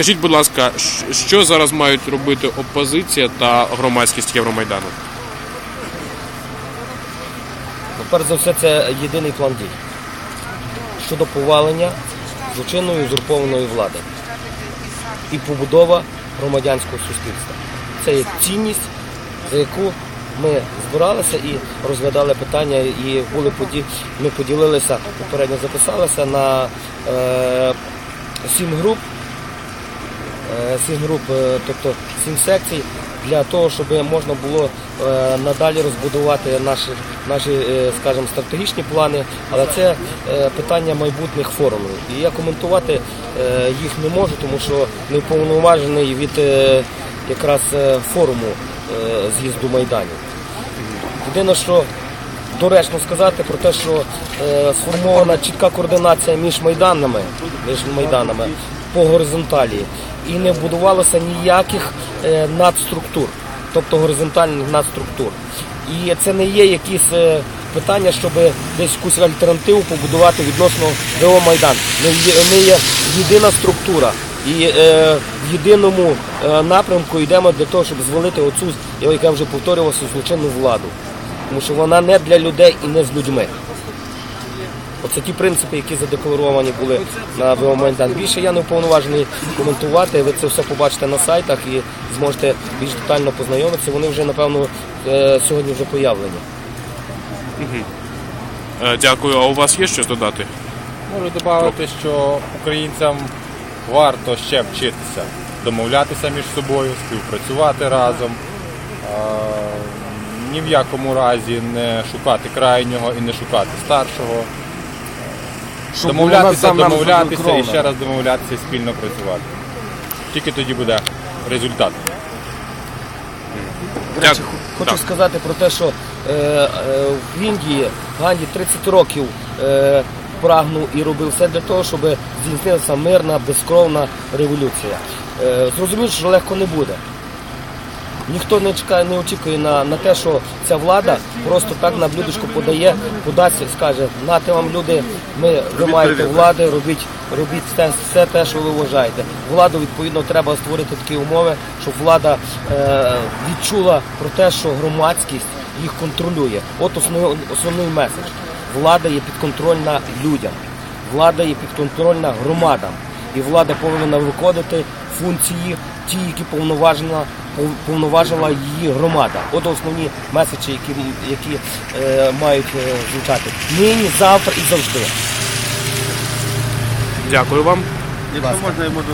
Скажіть, будь ласка, що зараз мають робити опозиція та громадськість Євромайдану? Ну, Перш за все, це єдиний план дій щодо повалення злочинної узурпованої влади і побудова громадянського суспільства. Це є цінність, за яку ми збиралися і розглядали питання, і були поді... ми поділилися, попередньо записалися на е... сім груп, е, сім груп, е, тобто сім секцій, для того, щоб можна було е, надалі розбудувати наші, наші е, скажімо, стратегічні плани, але це е, питання майбутніх форумів. І я коментувати е, їх не можу, тому що не уповноважений від е, якраз е, форуму е, з'їзду майданів. Єдине, що доречно сказати про те, що е, сформована чітка координація між майданами, між майданами по горизонталі, і не будувалося ніяких е, надструктур, тобто горизонтальних надструктур. І це не є якісь е, питання, щоб десь якусь альтернативу побудувати відносно ВО Майдан. Ми є, єдина структура. І е, в єдиному е, напрямку йдемо для того, щоб звалити оцю, як я вже повторювався, злочинну владу. Тому що вона не для людей і не з людьми. Оце ті принципи, які задекларовані були на Майдан. Більше я не уповноважений коментувати. Ви це все побачите на сайтах і зможете більш детально познайомитися. Вони вже, напевно, е, сьогодні вже появлені. Е, Дякую. А у вас є щось додати? Можу додати, що українцям варто ще вчитися домовлятися між собою, співпрацювати разом. Ні в якому разі не шукати крайнього і не шукати старшого. Домовлятися, домовлятися і ще раз домовлятися і спільно працювати. Тільки тоді буде результат. До речі, Дякую. хочу Так. сказати про те, що е, е, в Індії Ганді 30 років е, прагнув і робив все для того, щоб здійснилася мирна, безкровна революція. Е, зрозумів, що легко не буде. Ніхто не чекає, не очікує на, на те, що ця влада просто так на блюдечку подає, подасть, скаже, нате вам люди, ми ви маєте влади, робіть, робіть все, все те, що ви вважаєте. Владу відповідно треба створити такі умови, щоб влада е, відчула про те, що громадськість їх контролює. От основний, основний меседж. Влада є підконтрольна людям, влада є підконтрольна громадам. І влада повинна виконувати функції, ті, які повноважена, пов- повноважила її громада. От основні меседжі, які, які е, мають е, звучати нині, завтра і завжди. Дякую вам. Якщо можна, я можу